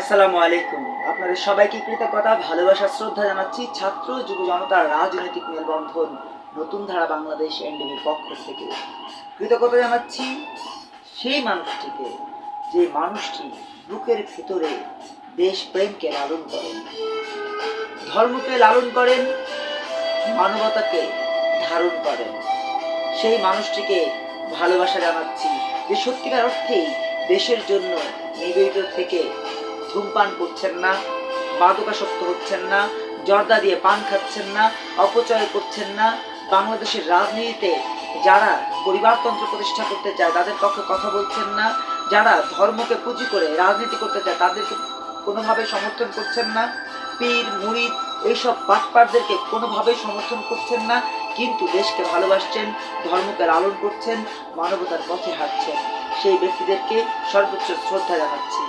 আসসালামু আলাইকুম। আপনাদের সবাইকে কৃতজ্ঞতা, ভালোবাসা, শ্রদ্ধা জানাচ্ছি ছাত্র যুব জনতার রাজনৈতিক মেলবন্ধন নতুন ধারা বাংলাদেশ এনডিবির পক্ষ থেকে। কৃতজ্ঞতা জানাচ্ছি সেই মানুষটিকে যে মানুষটি বুকের ভিতরে দেশপ্রেমকে লালন করেন, ধর্মকে লালন করেন, মানবতাকে ধারণ করেন। সেই মানুষটিকে ভালোবাসা জানাচ্ছি যে সত্যিকার অর্থেই দেশের জন্য নিবেদিত থেকে ধূমপান করছেন না, মাদকাসক্ত হচ্ছেন না, জর্দা দিয়ে পান খাচ্ছেন না, অপচয় করছেন না। বাংলাদেশের রাজনীতিতে যারা পরিবারতন্ত্র প্রতিষ্ঠা করতে চায়, তাদের পক্ষে কথা বলছেন না। যারা ধর্মকে পুঁজি করে রাজনীতি করতে চায়, তাদেরকে কোনোভাবে সমর্থন করছেন না। পীর মুরিদ এইসব বাটপারদেরকে কোনোভাবেই সমর্থন করছেন না, কিন্তু দেশকে ভালোবাসছেন, ধর্মকে লালন করছেন, মানবতার পথে হাঁটছেন। সেই ব্যক্তিদেরকে সর্বোচ্চ শ্রদ্ধা জানাচ্ছি।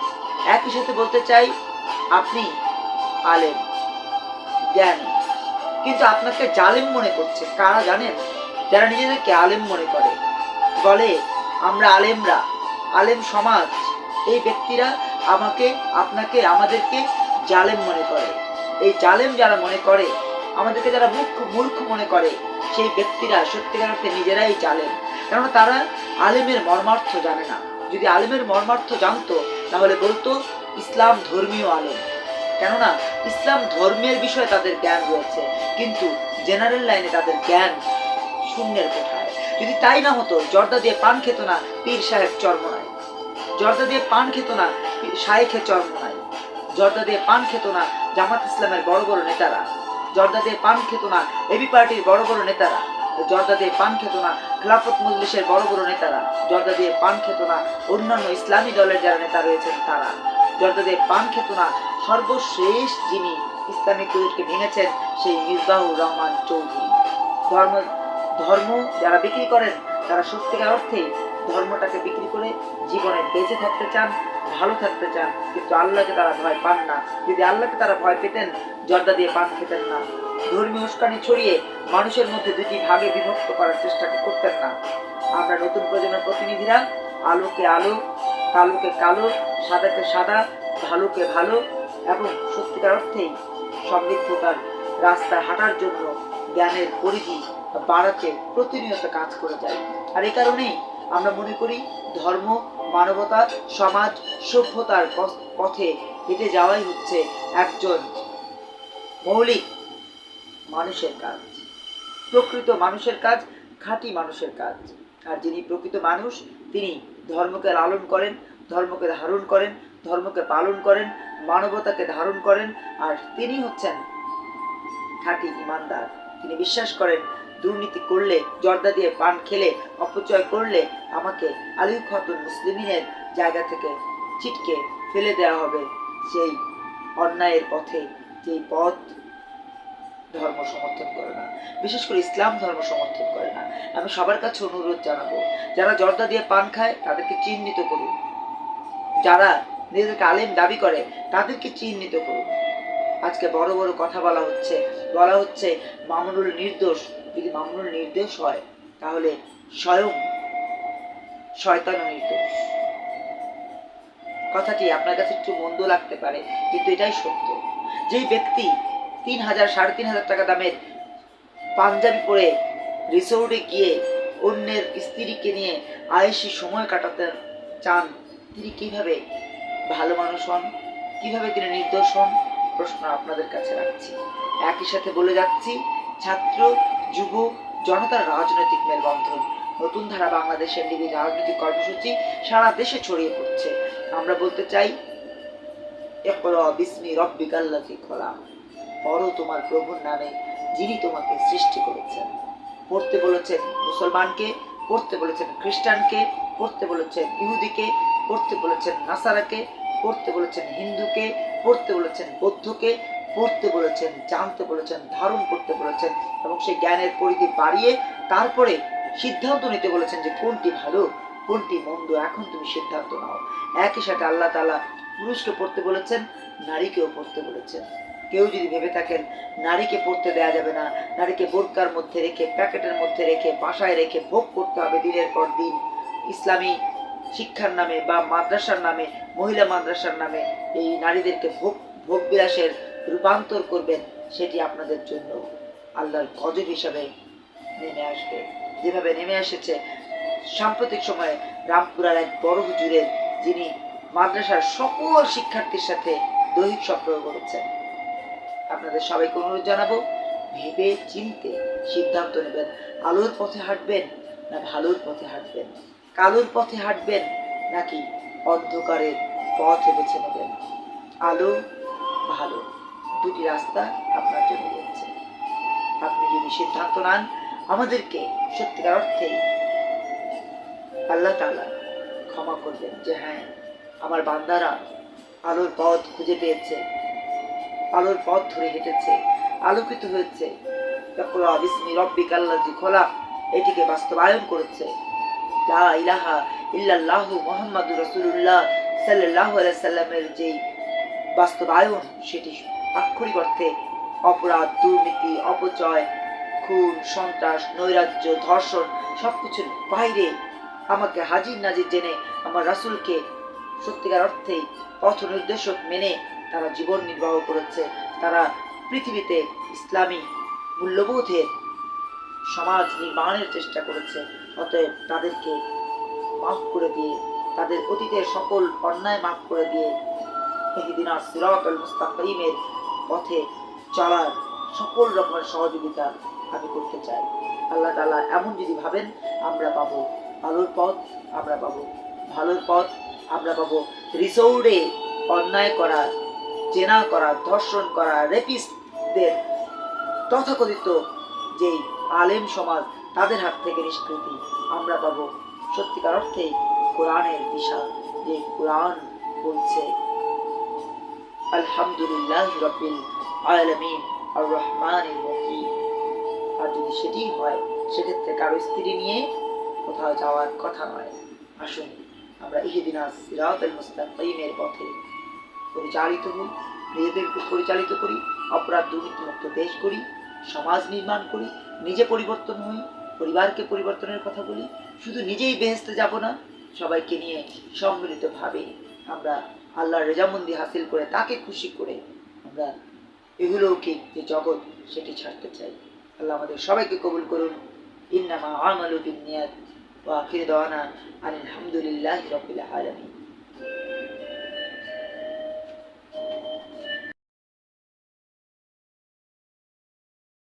একই সাথে বলতে চাই, আপনি আলেম, জ্ঞান, কিন্তু আপনাকে জালেম মনে করছে। কারা জানেন? যারা নিজেদেরকে আলেম মনে করে। বলে, আমরা আলেমরা, আলেম সমাজ, এই ব্যক্তিরা আমাকে, আপনাকে, আমাদেরকে জালেম মনে করে। এই জালেম যারা মনে করে, আমাদেরকে যারা মূর্খ মূর্খ মনে করে, সেই ব্যক্তিরা সত্যিকার অর্থে নিজেরাই জালেম। কেননা তারা আলেমের মর্মার্থ জানে না। যদি আলেমের মর্মার্থ জানতো তাহলে বলতো, ইসলাম ধর্মীয় আলেম কেননা, ইসলাম ধর্মের বিষয়ে তাদের জ্ঞান রয়েছে, কিন্তু জেনারেল লাইনে তাদের জ্ঞান শূন্যের কোঠায়। যদি তাই না হতো, জর্দা দিয়ে পান খেত না পীর সাহেব চর্মনায়। জর্দা দিয়ে পান খেত না শায়েখে চর্মনায়। জর্দা দিয়ে পান খেত না জামাত ইসলামের বড় বড় নেতারা। জর্দা দিয়ে পান খেত না এবি পার্টির বড় বড় নেতারা। জর্দা দিয়ে পান খেত না খেলাফত মজলিসের বড় বড় নেতারা। জর্দা দিয়ে পান খেত না অন্যান্য ইসলামী দলের যারা নেতা রয়েছেন তারা। জর্দা দিয়ে পান খেত না সর্বশেষ যিনি ইসলামিক কুদুরকে ভেঙেছেন, সেই মিসবাহুর রহমান চৌধুরী। ধর্ম ধর্ম যারা বিক্রি করেন তারা সত্যিকার অর্থে ধর্মটাকে বিক্রি করে জীবনে বেঁচে থাকতে চান, ভালো থাকতে চান, কিন্তু আল্লাহকে তারা ভয় পান না। যদি আল্লাহকে তারা ভয় পেতেন, জর্দা দিয়ে পান খেতেন না। ধর্মীয় উস্কানি ছড়িয়ে মানুষের মধ্যে দুটি ভাগে বিভক্ত করার চেষ্টা করতেন না। আমরা নতুন প্রজন্মের প্রতিনিধিরা, আলোকে আলো, কালোকে কালো, সাদাকে সাদা, ভালোকে ভালো এবং সত্যিকার অর্থেই সমৃদ্ধতার রাস্তায় হাঁটার জন্য জ্ঞানের পরিধি বাড়াতে প্রতিনিয়ত কাজ করে যায়। আর এই কারণেই আমরা মনে করি ধর্ম, মানবতা, সমাজ, সভ্যতার পথে হেঁটে যাওয়াই হচ্ছে একজন মৌলিক মানুষের কাজ। প্রকৃত মানুষের কাজ, খাঁটি মানুষের কাজ। আর যিনি প্রকৃত মানুষ, তিনি ধর্মকে লালন করেন, ধর্মকে ধারণ করেন, ধর্মকে পালন করেন, মানবতাকে ধারণ করেন, আর তিনি হচ্ছেন খাঁটি ইমানদার। তিনি বিশ্বাস করেন দুর্নীতি করলে, জর্দা দিয়ে পান খেলে, অপচয় করলে আমাকে আলিউ খাতুন মুসলিমিনের জায়গা থেকে ছিটকে ফেলে দেওয়া হবে সেই অন্যায়ের পথে যেই পথ ধর্ম সমর্থন করে না। বিশেষ করে ইসলাম ধর্ম সমর্থন করে না। আমি সবার কাছে অনুরোধ জানাব, যারা জর্দা দিয়ে পান খায়, তাদেরকে চিহ্নিত করুন। যারা নিজেদেরকে আলেম দাবি করে, তাদেরকে চিহ্নিত করুন। আজকে বড় বড় কথা বলা হচ্ছে। বলা হচ্ছে, মামুনুল নির্দোষ যদি মামুনুল নির্দোষ হয়, তাহলে স্বয়ং শয়তানও নির্দোষ। কথাটি আপনার কাছে একটু মন্দ লাগতে পারে, কিন্তু এটাই সত্য। যেই ব্যক্তি তিন হাজার, সাড়ে তিন হাজার টাকা দামের পাঞ্জাবি পরে রিসোর্টে গিয়ে অন্যের স্ত্রীকে নিয়ে আয়েসি সময় কাটাতে চান, তিনি কীভাবে ভালো মানুষ হন? কীভাবে তিনি নির্দোষ হন? প্রশ্ন আপনাদের কাছে রাখছি। একই সাথে বলে যাচ্ছি, ছাত্র যুব জনতার রাজনৈতিক মেলবন্ধন। নতুন ধারা বাংলাদেশ এনডিবি রাজনৈতিক কর্মসূচি সারা দেশে ছড়িয়ে পড়ছে। আমরা বলতে চাই বিসমি রব্বিকাল্লাযী খলাক। পড়ো তোমার প্রভুর নামে, যিনি তোমাকে সৃষ্টি করেছেন। পড়তে বলেছেন মুসলমানকে, পড়তে বলেছেন খ্রিস্টানকে, পড়তে বলেছেন ইহুদিকে, পড়তে বলেছেন নাসারাকে, পড়তে বলেছেন হিন্দুকে, পড়তে বলেছেন বৌদ্ধকে পড়তে বলেছেন, জানতে বলেছেন, ধারণ করতে বলেছেন এবং সেই জ্ঞানের পরিধি বাড়িয়ে তারপরে সিদ্ধান্ত নিতে বলেছেন যে কোনটি ভালো, কোনটি মন্দ, এখন তুমি সিদ্ধান্ত নাও। একই সাথে আল্লাহ তালা পুরুষকে পড়তে বলেছেন, নারীকেও পড়তে বলেছেন। কেউ যদি ভেবে থাকেন, নারীকে পড়তে দেয়া যাবে না, নারীকে বোরকার মধ্যে রেখে, প্যাকেটের মধ্যে রেখে, বাসায় রেখে ভোগ করতে হবে দিনের পর দিন, ইসলামী শিক্ষার নামে বা মাদ্রাসার নামে, মহিলা মাদ্রাসার নামে এই নারীদেরকে ভোগ ভোগ বিলাসের রূপান্তর করবেন, সেটি আপনাদের জন্য আল্লাহর গজব হিসাবে নেমে আসবে। যেভাবে নেমে এসেছে, সাম্প্রতিক সময়ে রামপুরার এক বড় হুজুরের, যিনি মাদ্রাসার সকল শিক্ষার্থীর সাথে দৈহিক সম্পর্ক করেছেন। আপনাদের সবাইকে অনুরোধ জানাব, ভেবে চিনতে সিদ্ধান্ত নেবেন, আলোর পথে হাঁটবেন না ভালোর পথে হাঁটবেন? কালোর পথে হাঁটবেন নাকি অন্ধকারের পথ বেছে নেবেন? আলো ভালো। দুটি রাস্তা আপনার জন্য রয়েছে। আপনি যদি সিদ্ধান্ত নেন, আমাদেরকে সত্যিকার অর্থে আল্লাহ তাআলা ক্ষমা করবেন যে হ্যাঁ আমার বান্দারা আলোর পথ খুঁজে পেয়েছে, আলোর পথ ধরে হেঁটেছে, আলোকিত হয়েছে। রব্বিকাল্লাযী এটিকে বাস্তবায়ন করেছে। লা ইলাহা ইল্লাল্লাহু সাল্লাল্লাহু আলাইহি সাল্লামের যেই বাস্তবায়ন, সেটি আক্ষরিক অর্থে অপরাধ, দুর্নীতি, অপচয়, খুন, সন্ত্রাস, নৈরাজ্য, ধর্ষণ সবকিছুর বাইরে আমাকে হাজির নাজির জেনে আমার রাসূলকে সত্যিকার অর্থেই পথ নির্দেশক মেনে তারা জীবন নির্বাহ করেছে। তারা পৃথিবীতে ইসলামী মূল্যবোধের সমাজ নির্মাণের চেষ্টা করেছে। অতএব তাদেরকে মাফ করে দিয়ে, তাদের অতীতের সকল অন্যায় মাফ করে দিয়ে ইহদিনা সিরাতাল মুস্তাকিমের পথে চলার সকল রকমের সহযোগিতা আমি করতে চাই। আল্লাহ তালা এমন যদি ভাবেন, আমরা পাবো আলোর পথ, আমরা পাবো ভালোর পথ, আমরা পাবো রিসোর্টে অন্যায় করা, জেনা করা, ধর্ষণ করা, রেপিস্টদের তথাকথিত যেই আলেম সমাজ, তাদের হাত থেকে নিষ্কৃতি, আমরা পাবো। সত্যিকার অর্থে কোরআনের দিশা, যে কোরআন বলছে আলহামদুলিল্লাহ রবিল আলমিন আর রহমান আর যদি সেটি হয়, সেক্ষেত্রে কারও স্ত্রী নিয়ে কোথাও যাওয়ার কথা নয়। আসুন, আমরা ইহেদিনা সিরাতাল মুস্তাকিমের পথে পরিচালিত হই, নিজেদেরকে পরিচালিত করি, অপরাধ দুর্নীতিমুক্ত দেশ করি, সমাজ নির্মাণ করি, নিজে পরিবর্তন হই, পরিবারকে পরিবর্তনের কথা বলি, শুধু নিজেই বেহেস্তে যাব না, সবাইকে নিয়ে সম্মিলিতভাবে আমরা আল্লাহর রেজামন্দি হাসিল করে, তাকে খুশি করে আমরা এগুলোকে যে জগৎ, সেটি ছাড়তে চাই। আল্লাহ আমাদের সবাইকে কবুল করুন। ইন্নামা আমালু বিনিয়াত ওয়া আখির দাওয়ানা আলহামদুলিল্লাহি রাব্বিল আলামিন।